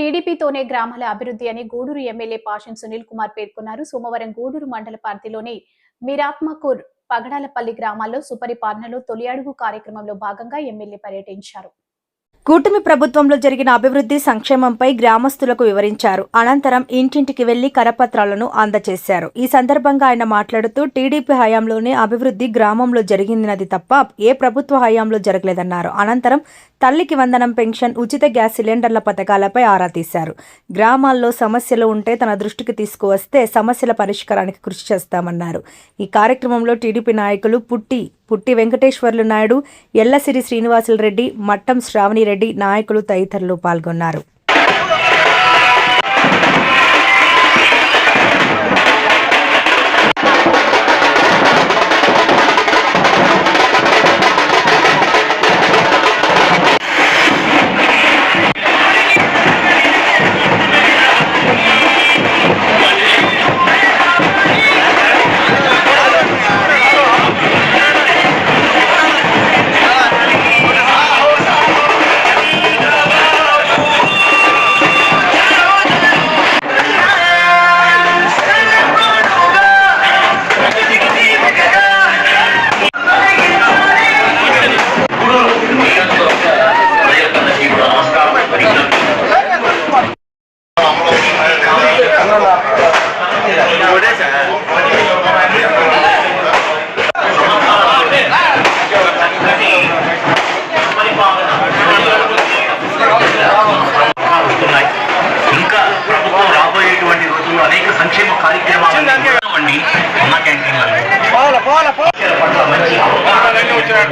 టీడీపీతోనే గ్రామాల అభివృద్ధి అని గూడూరు ఎమ్మెల్యే పాషన్ సునీల్ కుమార్ పేర్కొన్నారు. సోమవారం గూడూరు మండల పార్టీలోని మీరాత్మకూర్ పగడాలపల్లి గ్రామాల్లో సుపరిపాలనలో తొలి అడుగు కార్యక్రమంలో భాగంగా ఎమ్మెల్యే పర్యటించారు. కూటమి ప్రభుత్వంలో జరిగిన అభివృద్ధి సంక్షేమంపై గ్రామస్తులకు వివరించారు. అనంతరం ఇంటింటికి వెళ్ళి కరపత్రాలను అందజేశారు ఈ సందర్భంగా ఆయన మాట్లాడుతూ టీడీపీ హయాంలోనే అభివృద్ధి గ్రామంలో జరిగినది తప్ప ఏ ప్రభుత్వ హయాంలో జరగలేదన్నారు. అనంతరం తల్లికి వందనం పెన్షన్ ఉచిత గ్యాస్ సిలిండర్ల పథకాలపై ఆరా తీశారు. గ్రామాల్లో సమస్యలు ఉంటే తన దృష్టికి తీసుకువస్తే సమస్యల పరిష్కారానికి కృషి చేస్తామన్నారు. ఈ కార్యక్రమంలో టీడీపీ నాయకులు పుట్టి పుట్టి వెంకటేశ్వర్లు నాయుడు ఎల్లసిరి శ్రీనివాసులు రెడ్డి మట్టం శ్రావణి రెడ్డి నాయకులు తదితరులు పాల్గొన్నారు.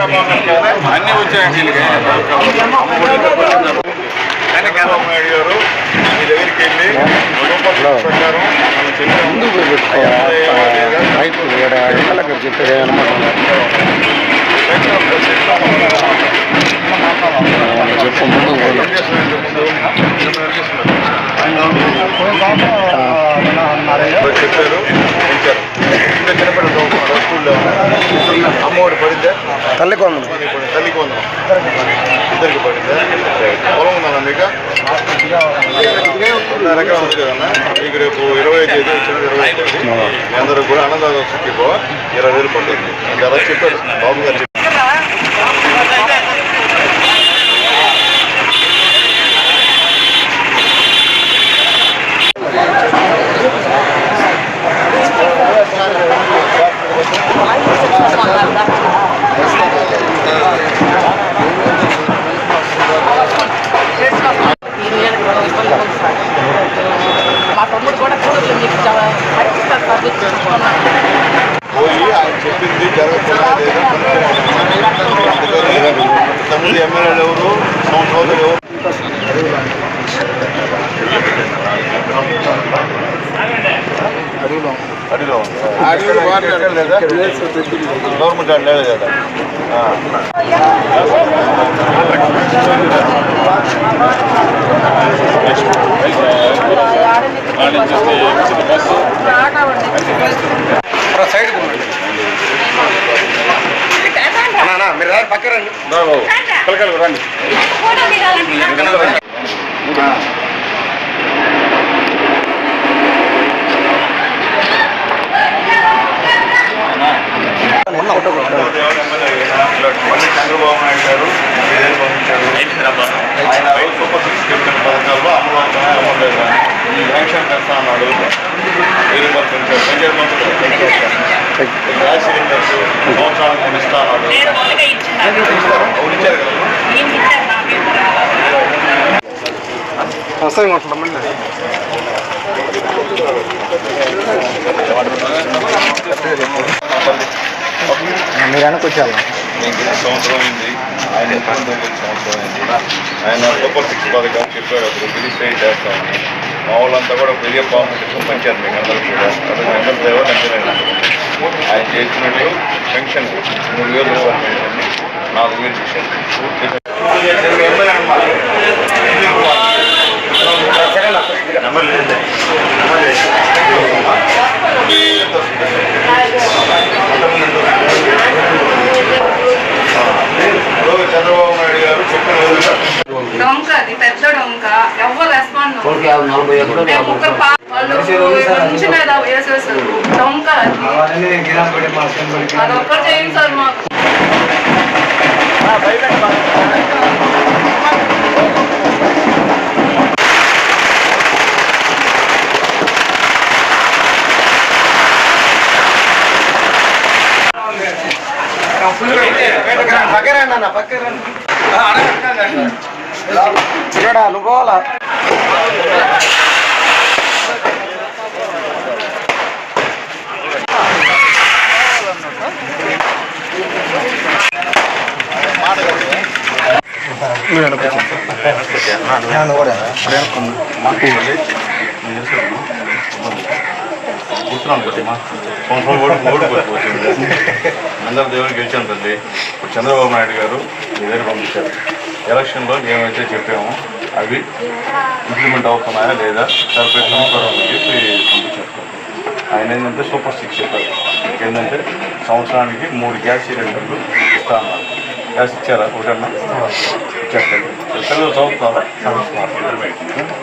అన్ని వచ్చాయండి కానీ చంద్రబాబు నాయుడు గారు మీ దగ్గరికి వెళ్ళి ప్రకారం మనం చెప్పాము చెప్పు ముందు చెప్పారు ఇంకా చిన్నపిల్లలు స్కూల్లో అమ్మఒడి పడితే తల్లి కొందరు ఇప్పుడు తల్లికి వందనం ఇద్దరికి పడింది? పొలం ఉందన్న మీకు? ఎకరం ఉంది కదన్నా. మీకు రేపు ఇరవై తేదీ వచ్చిన ఇరవై తేదీ. మీ అందరూ కూడా అన్నదాత సుఖిపో. ఇరవై వేలు పడుతుంది చెప్పారు? బాబు గారు కూడా కూతురు మీకు జవ- పట్టిస్తారు సార్ మీకు చూసుకున్నాను. పోయి ఆయన చెప్పింది జరగకుండా లేదా తమ్ముడు ఎమ్మెల్యేలు ఎవరు సోదరు ఎవరు అడిలో అడిలో లేదా? గవర్నమెంట్ లేదు? కదా ఆ. సైడ్ మీరు పక్క రండి. బాబు కలకలకు రండి. చంద్రబాబు నాయుడు గారు ఏదైనా పంపించారు ఆయన సూపర్ సిక్స్ చెప్పిన పథకాల్లో అమలు అవుతున్నాయి అమలు పెన్షన్ పెడతా అన్నాడు వెయ్యి రూపాయలు పెంచారు పెంచారు పంపించారు గ్యాస్ సిలిండర్స్ సంవత్సరానికి కొన్ని ఇస్తా అన్నాడు. ఇచ్చారు? కదా? వస్తాయి మళ్ళీ. మీరు అనుకొచ్చారు నేను సంవత్సరం అయింది ఆయన పంతొమ్మిది సంవత్సరం అయింది ఆయన సూపర్ సిక్స్ పథకం చెప్పాడు అప్పుడు రిజిస్టర్ చేస్తామని మా వాళ్ళంతా కూడా పెరిగే కాంపిటీషన్ పంచారు మీకు అందరూ కూడా అది మా అందరి దేవ ఆయన చేసినట్టు పెన్షన్ మూడు వేలు రూపాయలు పెన్షన్ నాలుగు వేలు చేశారు నెంబర్ లేదు నెంబర్ లేదు ఇప్పుడు చంద్రబాబు నాయుడు గారు చెప్పిన విధంగా డొంక అది పెద్ద డొంక ఎవరు రెస్పాండ్ దొంగ అది. అదొక్కటి చేయండి సార్ మాకు. పక్కరండి చూడా నువ్వు పోవాలా కూర్చున్నాను కొద్దిమా సంవత్సరం కూడా ఓడిపోతుంది అందరు దేవుడు గెలిచాను తల్లి చంద్రబాబు నాయుడు గారు మీ దగ్గర పంపించారు ఎలక్షన్లో ఏమైతే చెప్పామో అవి ఇంప్లిమెంట్ అవుతున్నాయా లేదా సరిపోయి చూసుకోవడం చెప్పి ఆయన ఏంటంటే సూపర్ సిక్స్ చెప్పారు. ఏంటంటే సంవత్సరానికి మూడు గ్యాస్ సిలిండర్లు ఇస్తా అన్నారు గ్యాస్ ఇచ్చారా? ఒకటన్నా? చెప్పండి. పిల్లలు చదువుతున్నారా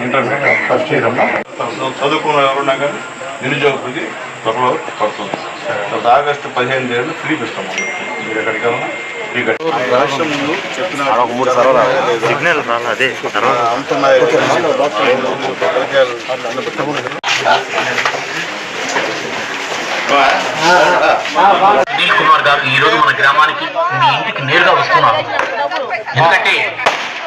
ఇంటర్మీడియట్. ఫస్ట్ ఇయర్ అమ్మా. చదువుకున్న ఎవరున్నా కానీ నిరుద్యోగులకి త్వరలో పడుతుంది. తర్వాత ఆగస్టు పదిహేను తేదీ ఫ్రీ ఇస్తాం మీరు ఎక్కడికి వెళ్ళినా ఫ్రీ రాష్ట్రం మూడు సిగ్నల్ అదే అనిల్ కుమార్ గారు ఈ రోజు మన గ్రామానికి మీ ఇంటికి నేరుగా వస్తున్నారు. ఎందుకంటే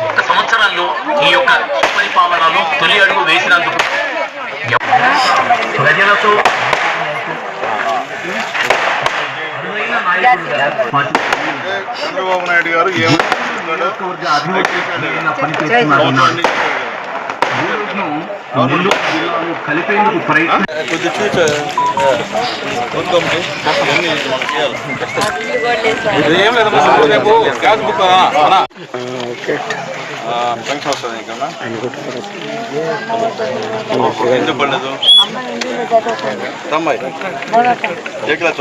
ఒక్క సంవత్సరాల్లో ఈ యొక్క పరిపాలనలో తొలి అడుగు వేసినందుకు ప్రజలతో చంద్రబాబు నాయుడు గారు కలిపేందుకు ప్రయత్నం కొద్ది ఏం లేదమ్మా రేపు గ్యాస్ బుక్ పెన్షన్ వస్తుంది ఇంకన్నా ఎందుకు పడలేదు? తమ్మాయి A class